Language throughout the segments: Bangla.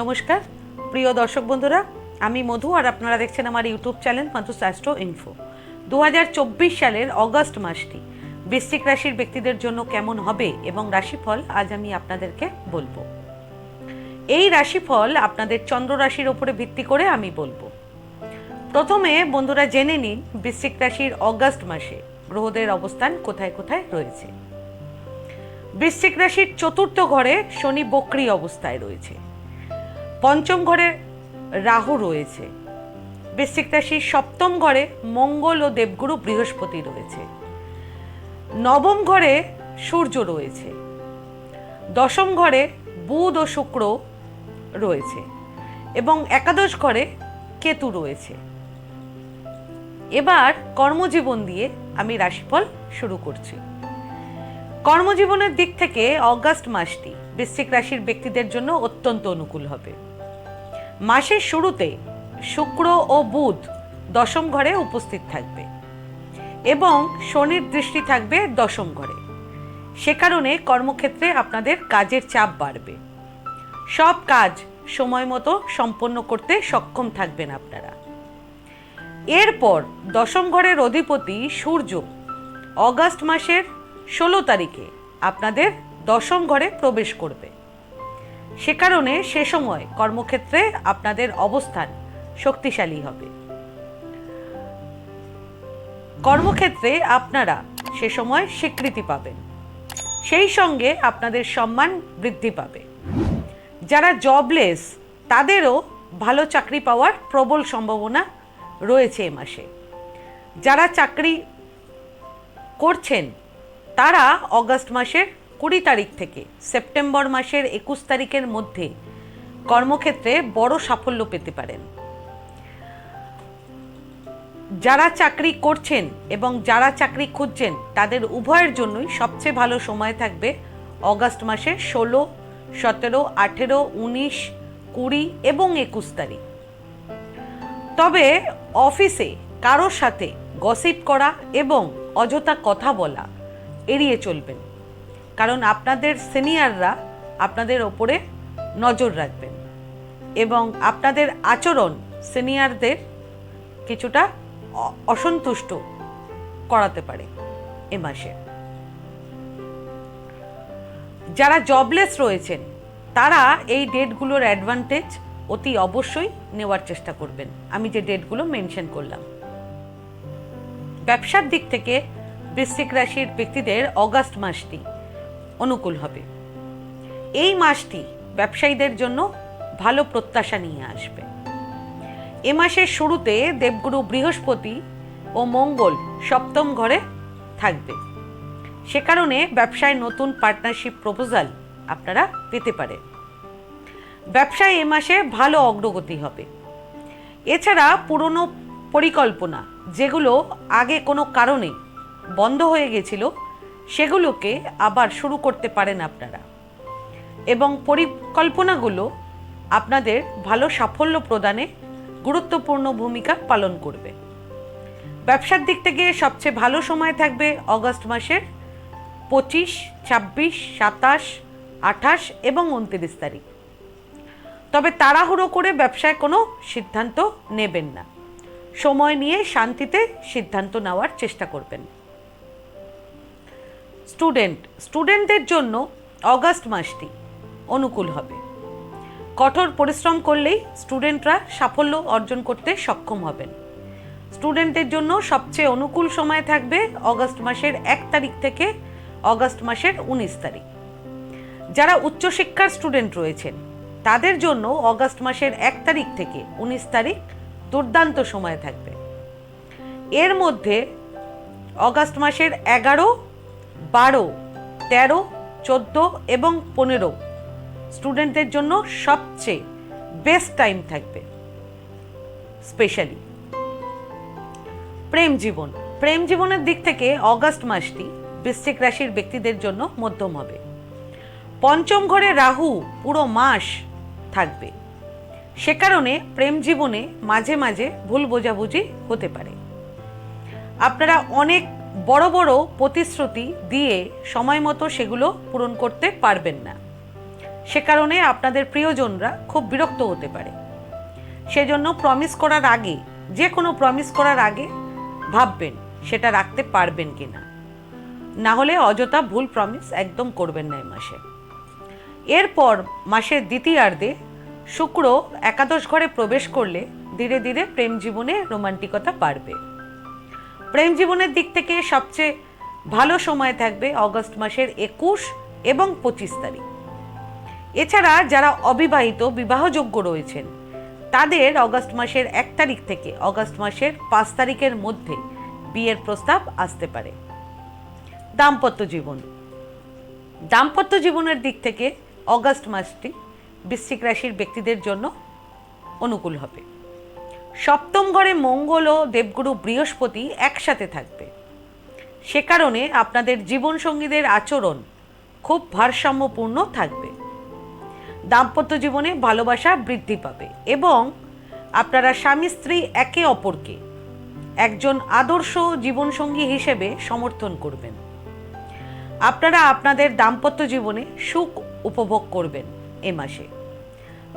নমস্কার। প্রিয় দর্শক বন্ধুরা, আমি মধু আর আপনারা দেখছেন আমার ইউটিউব চ্যানেল মাধু শাস্ত্র ইনফো দু হাজার চব্বিশ সালের অগস্ট মাসটি বৃশ্চিক রাশির ব্যক্তিদের জন্য কেমন হবে এবং রাশিফল আজ আমি আপনাদেরকে বলব। এই রাশিফল আপনাদের চন্দ্র রাশির ওপরে ভিত্তি করে আমি বলব। প্রথমে বন্ধুরা জেনে নিন বৃশ্চিক রাশির অগস্ট মাসে গ্রহদের অবস্থান কোথায় কোথায় রয়েছে। বৃশ্চিক রাশির চতুর্থ ঘরে শনি বক্রি অবস্থায় রয়েছে। পঞ্চম ঘরে রাহু রয়েছে। বৃশ্চিক রাশির সপ্তম ঘরে মঙ্গল ও দেবগুরু বৃহস্পতি রয়েছে। নবম ঘরে সূর্য রয়েছে। দশম ঘরে বুধ ও শুক্র রয়েছে এবং একাদশ ঘরে কেতু রয়েছে। এবার কর্মজীবন দিয়ে আমি রাশিফল শুরু করছি। কর্মজীবনের দিক থেকে অগাস্ট মাসটি বৃশ্চিক রাশির ব্যক্তিদের জন্য অত্যন্ত অনুকূল হবে। মাসের শুরুতে শুক্র ও বুধ দশম ঘরে উপস্থিত থাকবে এবং শনির দৃষ্টি থাকবে দশম ঘরে। সে কারণে কর্মক্ষেত্রে আপনাদের কাজের চাপ বাড়বে। সব কাজ সময় মতো সম্পন্ন করতে সক্ষম থাকবেন আপনারা। এরপর দশম ঘরের অধিপতি সূর্য অগাস্ট মাসের ষোলো তারিখে আপনাদের দশম ঘরে প্রবেশ করবে। সে কারণে সে সময় কর্মক্ষেত্রে আপনাদের অবস্থান শক্তিশালী হবে। কর্মক্ষেত্রে আপনারা সে সময় স্বীকৃতি পাবেন। সেই সঙ্গে আপনাদের সম্মান বৃদ্ধি পাবে। যারা জবলেস তাদেরও ভালো চাকরি পাওয়ার প্রবল সম্ভাবনা রয়েছে এ মাসে। যারা চাকরি করছেন, তারা অগস্ট মাসের কুড়ি তারিখ থেকে সেপ্টেম্বর মাসের একুশ তারিখের মধ্যে কর্মক্ষেত্রে বড় সাফল্য পেতে পারেন। যারা চাকরি করছেন এবং যারা চাকরি খুঁজছেন, তাদের উভয়ের জন্যই সবচেয়ে ভালো সময় থাকবে অগাস্ট মাসের ষোলো, সতেরো, আঠেরো, উনিশ, কুড়ি এবং একুশ তারিখ। তবে অফিসে কারোর সাথে গসিপ করা এবং অযথা কথা বলা এড়িয়ে চলবেন। কারণ আপনাদের সিনিয়ররা আপনাদের ওপরে নজর রাখবেন। এবং আপনাদের আচরণ সিনিয়রদের কিছুটা অসন্তুষ্ট করাতে পারে এ মাসে। যারা জবলেস রয়েছেন, তারা এই ডেটগুলোর অ্যাডভান্টেজ অতি অবশ্যই নেওয়ার চেষ্টা করবেন। আমি যে ডেটগুলো মেনশন করলাম। ব্যবসার দিক থেকে বৃশ্চিক রাশির ব্যক্তিদের অগাস্ট মাসটি অনুকূল হবে। এই মাসটি ব্যবসায়ীদের জন্য ভালো প্রত্যাশা নিয়ে আসবে। এ মাসের শুরুতে দেবগুরু বৃহস্পতি ও মঙ্গল সপ্তম ঘরে থাকবে। সে কারণে ব্যবসায় নতুন পার্টনারশিপ প্রপোজাল আপনারা পেতে পারেন। ব্যবসায় এ মাসে ভালো অগ্রগতি হবে। এছাড়া পুরনো পরিকল্পনা যেগুলো আগে কোনো কারণে বন্ধ হয়ে গেছিল সেগুলোকে আবার শুরু করতে পারেন আপনারা। এবং পরিকল্পনাগুলো আপনাদের ভালো সাফল্য প্রদানে গুরুত্বপূর্ণ ভূমিকা পালন করবে। ব্যবসার দিক থেকে সবচেয়ে ভালো সময় থাকবে অগস্ট মাসের পঁচিশ, ছাব্বিশ, সাতাশ, আঠাশ এবং উনত্রিশ তারিখ। তবে তাড়াহুড়ো করে ব্যবসায় কোনো সিদ্ধান্ত নেবেন না। সময় নিয়ে শান্তিতে সিদ্ধান্ত নেওয়ার চেষ্টা করবেন। স্টুডেন্ট, স্টুডেন্টদের জন্য অগাস্ট মাসটি অনুকূল হবে। কঠোর পরিশ্রম করলেই স্টুডেন্টরা সাফল্য অর্জন করতে সক্ষম হবেন। স্টুডেন্টের জন্য সবচেয়ে অনুকূল সময় থাকবে অগস্ট মাসের এক তারিখ থেকে অগস্ট মাসের উনিশ তারিখ। যারা উচ্চশিক্ষার স্টুডেন্ট রয়েছেন, তাদের জন্য অগস্ট মাসের এক তারিখ থেকে উনিশ তারিখ দুর্দান্ত সময় থাকবে। এর মধ্যে অগস্ট মাসের এগারো বারো, তেরো, চোদ্দ এবং পনেরো। স্টুডেন্টদের জন্য সবচেয়ে বেস্ট টাইম থাকবে। স্পেশালি। প্রেম জীবন। প্রেম জীবনের দিক থেকে অগাস্ট মাসটি বৃশ্চিক রাশির ব্যক্তিদের জন্য মধ্যম হবে। পঞ্চম ঘরে রাহু পুরো মাস থাকবে। সে কারণে প্রেম জীবনে মাঝে মাঝে ভুল বোঝাবুঝি হতে পারে। আপনারা অনেক বড় বড় প্রতিশ্রুতি দিয়ে সময় মতো সেগুলো পূরণ করতে পারবেন না। সে কারণে আপনাদের প্রিয়জনরা খুব বিরক্ত হতে পারে। সেজন্য প্রমিস করার আগে, যে কোনো প্রমিস করার আগে ভাববেন সেটা রাখতে পারবেন কি না না হলে অযথা ভুল প্রমিস একদম করবেন না এই মাসে। এরপর মাসের দ্বিতীয়ার্ধে শুক্র একাদশ ঘরে প্রবেশ করলে ধীরে ধীরে প্রেম জীবনে রোমান্টিকতা বাড়বে। প্রেম জীবনের দিক থেকে সবচেয়ে ভালো সময় থাকবে অগস্ট মাসের একুশ এবং পঁচিশ তারিখ। এছাড়া যারা অবিবাহিত, বিবাহযোগ্য রয়েছেন, তাদের অগস্ট মাসের এক তারিখ থেকে অগস্ট মাসের পাঁচ তারিখের মধ্যে বিয়ের প্রস্তাব আসতে পারে। দাম্পত্য জীবন। দাম্পত্য জীবনের দিক থেকে অগস্ট মাসটি বৃশ্চিক রাশির ব্যক্তিদের জন্য অনুকূল হবে। সপ্তম ঘরে মঙ্গল ও দেবগুরু বৃহস্পতি একসাথে থাকবে। সে কারণে আপনাদের জীবনসঙ্গীদের আচরণ খুব ভারসাম্যপূর্ণ থাকবে। দাম্পত্য জীবনে ভালোবাসা বৃদ্ধি পাবে এবং আপনারা স্বামী স্ত্রী একে অপরকে একজন আদর্শ জীবনসঙ্গী হিসেবে সমর্থন করবেন। আপনারা আপনাদের দাম্পত্য জীবনে সুখ উপভোগ করবেন এ মাসে।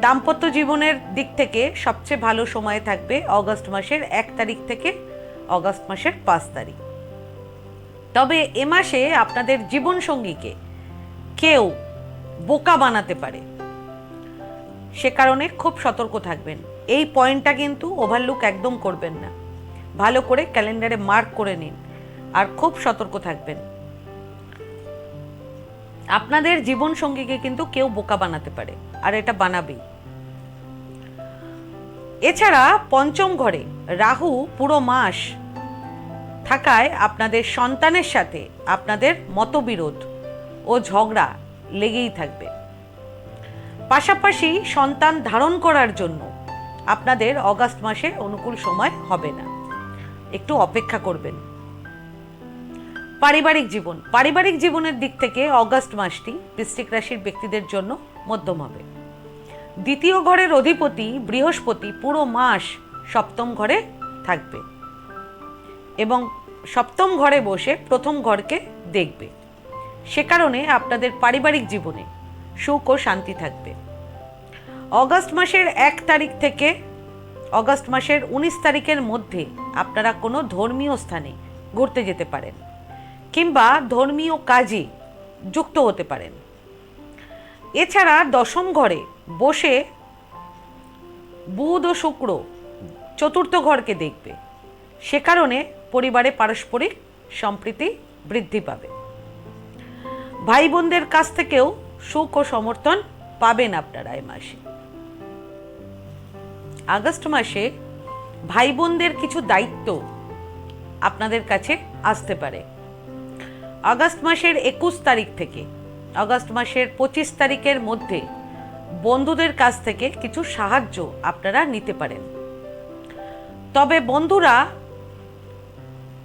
দাম্পত্য জীবনের দিক থেকে সবচেয়ে ভালো সময় থাকবে অগস্ট মাসের এক তারিখ থেকে অগস্ট মাসের পাঁচ তারিখ। তবে এ মাসে আপনাদের জীবনসঙ্গীকে কেউ বোকা বানাতে পারে। সে কারণে খুব সতর্ক থাকবেন। এই পয়েন্টটা কিন্তু ওভারলুক একদম করবেন না। ভালো করে ক্যালেন্ডারে মার্ক করে নিন আর খুব সতর্ক থাকবেন। আপনাদের জীবন সঙ্গীকে কিন্তু কেউ বোকা বানাতে পারে। আর এটা বানাবেই এছাড়া পঞ্চম ঘরে রাহু পুরো মাস থাকায় আপনাদের সন্তানের সাথে আপনাদের মতবিরোধ ও ঝগড়া লেগেই থাকবে। পাশাপাশি সন্তান ধারণ করার জন্য আপনাদের অগাস্ট মাসে অনুকূল সময় হবে না। একটু অপেক্ষা করবেন। পারিবারিক জীবন। পারিবারিক জীবনের দিক থেকে অগাস্ট মাসটি বৃশ্চিক রাশির ব্যক্তিদের জন্য মধ্যম হবে। দ্বিতীয় ঘরের অধিপতি বৃহস্পতি পুরো মাস সপ্তম ঘরে থাকবে এবং সপ্তম ঘরে বসে প্রথম ঘরকে দেখবে। সে কারণে আপনাদের পারিবারিক জীবনে সুখ ও শান্তি থাকবে। অগস্ট মাসের এক তারিখ থেকে অগস্ট মাসের উনিশ তারিখের মধ্যে আপনারা কোনো ধর্মীয় স্থানে ঘুরতে যেতে পারেন কিংবা ধর্মীয় কাজে যুক্ত হতে পারেন। এছাড়া দশম ঘরে বসে বুধ ও শুক্র চতুর্থ ঘরকে দেখবে। সে কারণে পরিবারে পারস্পরিক সম্প্রীতি বৃদ্ধি পাবে। ভাই বোনদের কাছ থেকেও সুখ ও সমর্থন পাবেন আপনারা এই মাসে। আগস্ট মাসে ভাই বোনদের কিছু দায়িত্ব আপনাদের কাছে আসতে পারে। আগস্ট মাসের একুশ তারিখ থেকে আগস্ট মাসের পঁচিশ তারিখের মধ্যে বন্ধুদের কাছ থেকে কিছু সাহায্য আপনারা নিতে পারেন। তবে বন্ধুরা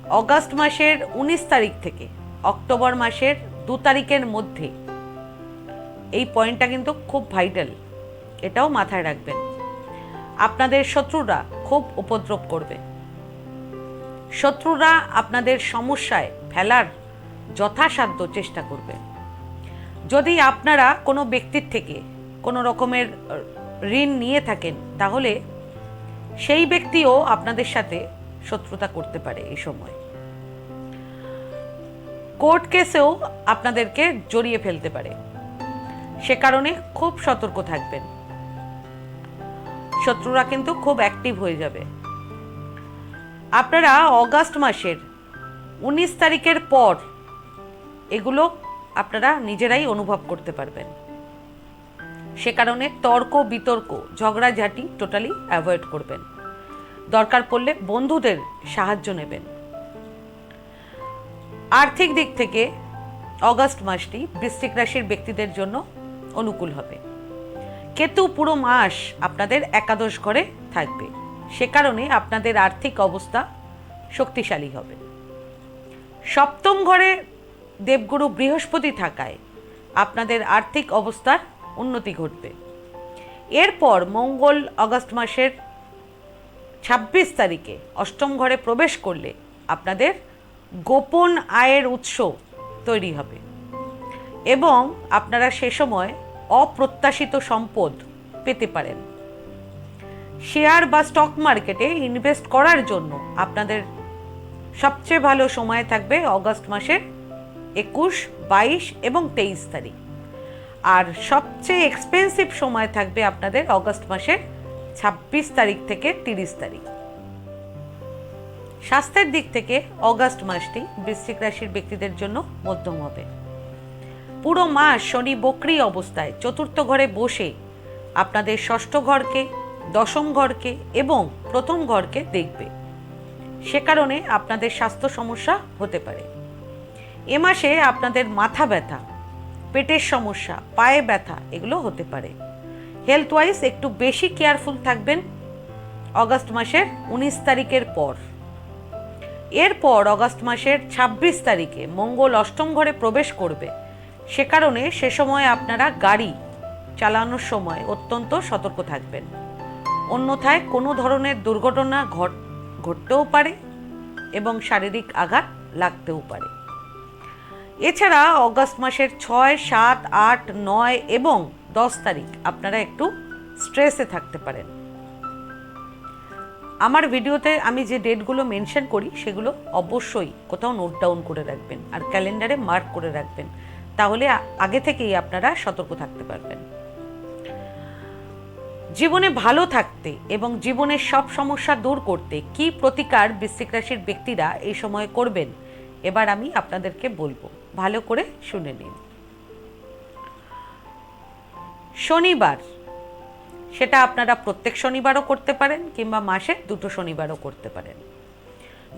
অগাস্ট মাসের উনিশ তারিখ থেকে অক্টোবর মাসের দু তারিখের মধ্যে এই পয়েন্টটা কিন্তু খুব ভাইটাল, এটাও মাথায় রাখবেন। আপনাদের শত্রুরা খুব উপদ্রব করবে। শত্রুরা আপনাদের সমস্যায় ফেলার যথাসাধ্য চেষ্টা করবে। যদি আপনারা কোনো ব্যক্তির থেকে কোনো রকমের ঋণ নিয়ে থাকেন, তাহলে সেই ব্যক্তিও আপনাদের সাথে শত্রুতা করতে পারে এই সময়। কোর্ট কেসেও আপনাদেরকে জড়িয়ে ফেলতে পারে। সে কারণে খুব সতর্ক থাকবেন। শত্রুরা কিন্তু খুব অ্যাক্টিভ হয়ে যাবে। আপনারা অগাস্ট মাসের উনিশ তারিখের পর এগুলো আপনারা নিজেরাই অনুভব করতে পারবেন। সে কারণে তর্ক, বিতর্ক, ঝগড়াঝাটি টোটালি অ্যাভয়েড করবেন। দরকার পড়লে বন্ধুদের সাহায্য নেবেন। আর্থিক দিক থেকে অগাস্ট মাসটি বৃশ্চিক রাশির ব্যক্তিদের জন্য অনুকূল হবে। কেতু পুরো মাস আপনাদের একাদশ ঘরে থাকবে। সে কারণে আপনাদের আর্থিক অবস্থা শক্তিশালী হবে। সপ্তম ঘরে দেবগুরু বৃহস্পতি থাকায় আপনাদের আর্থিক অবস্থার উন্নতি ঘটবে। এরপর মঙ্গল অগস্ট মাসের ছাব্বিশ তারিখে অষ্টম ঘরে প্রবেশ করলে আপনাদের গোপন আয়ের উৎস তৈরি হবে এবং আপনারা সে সময় অপ্রত্যাশিত সম্পদ পেতে পারেন। শেয়ার বা স্টক মার্কেটে ইনভেস্ট করার জন্য আপনাদের সবচেয়ে ভালো সময় থাকবে অগস্ট মাসের একুশ, বাইশ এবং তেইশ তারিখ। আর সবচেয়ে এক্সপেন্সিভ সময় থাকবে আপনাদের অগস্ট মাসের ছাব্বিশ তারিখ থেকে তিরিশ তারিখ। স্বাস্থ্যের দিক থেকে অগস্ট মাসটি বৃশ্চিক রাশির ব্যক্তিদের জন্য মধ্যম হবে। পুরো মাস শনি বক্রি অবস্থায় চতুর্থ ঘরে বসে আপনাদের ষষ্ঠ ঘরকে, দশম ঘরকে এবং প্রথম ঘরকে দেখবে। সে কারণে আপনাদের স্বাস্থ্য সমস্যা হতে পারে। এ মাসে আপনাদের মাথা ব্যথা, পেটের সমস্যা, পায়ে ব্যথা, এগুলো হতে পারে। হেলথ ওয়াইজ একটু বেশি কেয়ারফুল থাকবেন অগস্ট মাসের উনিশ তারিখের পর। এরপর অগস্ট মাসের ২৬ তারিখে মঙ্গল অষ্টম ঘরে প্রবেশ করবে। সে কারণে সে সময় আপনারা গাড়ি চালানোর সময় অত্যন্ত সতর্ক থাকবেন। অন্যথায় কোনো ধরনের দুর্ঘটনা ঘট, ঘটতেও পারে এবং শারীরিক আঘাত লাগতেও পারে। এছাড়া অগস্ট মাসের ছয়, সাত, আট, নয় এবং দশ তারিখ আপনারা একটু স্ট্রেসে থাকতে পারেন। আমার ভিডিওতে আমি যে ডেটগুলো মেনশন করি, সেগুলো অবশ্যই কোথাও নোট ডাউন করে রাখবেন আর ক্যালেন্ডারে মার্ক করে রাখবেন। তাহলে আগে থেকেই আপনারা সতর্ক থাকতে পারবেন। জীবনে ভালো থাকতে এবং জীবনের সব সমস্যা দূর করতে কি প্রতিকার বৃশ্চিক রাশির ব্যক্তিরা এই সময়ে করবেন, এবার আমি আপনাদেরকে বলব। ভালো করে শুনে নিন। শনিবার, সেটা আপনারা প্রত্যেক শনিবারও করতে পারেন কিংবা মাসে দুটো শনিবারও করতে পারেন।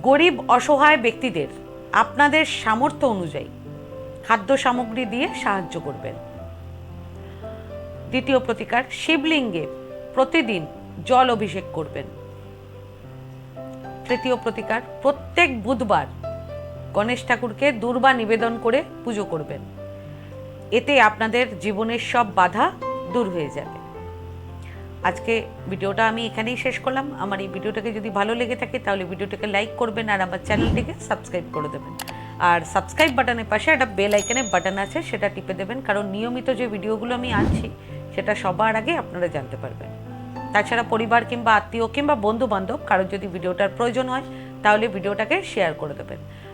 গরিব, অসহায় ব্যক্তিদের আপনাদের সামর্থ্য অনুযায়ী খাদ্য সামগ্রী দিয়ে সাহায্য করবেন। দ্বিতীয় প্রতিকার, শিবলিঙ্গে প্রতিদিন জল অভিষেক করবেন। তৃতীয় প্রতিকার, প্রত্যেক বুধবার গণেশ ঠাকুরকে দুর্বা নিবেদন করে পুজো করবেন। এতে আপনাদের জীবনের সব বাধা দূর হয়ে যাবে। আজকে ভিডিওটা আমি এখানেই শেষ করলাম। আমার এই ভিডিওটাকে যদি ভালো লেগে থাকে, তাহলে ভিডিওটাকে লাইক করবেন আর আমার চ্যানেলটিকে সাবস্ক্রাইব করে দেবেন। আর সাবস্ক্রাইব বাটনের পাশে একটা বেল আইকনের বাটন আছে, সেটা টিপে দেবেন। কারণ নিয়মিত যে ভিডিওগুলো আমি আনছি, সেটা সবার আগে আপনারা জানতে পারবেন। তাছাড়া পরিবার কিংবা আত্মীয় কিংবা বন্ধু বান্ধব কারোর যদি ভিডিওটার প্রয়োজন হয়, তাহলে ভিডিওটাকে শেয়ার করে দেবেন।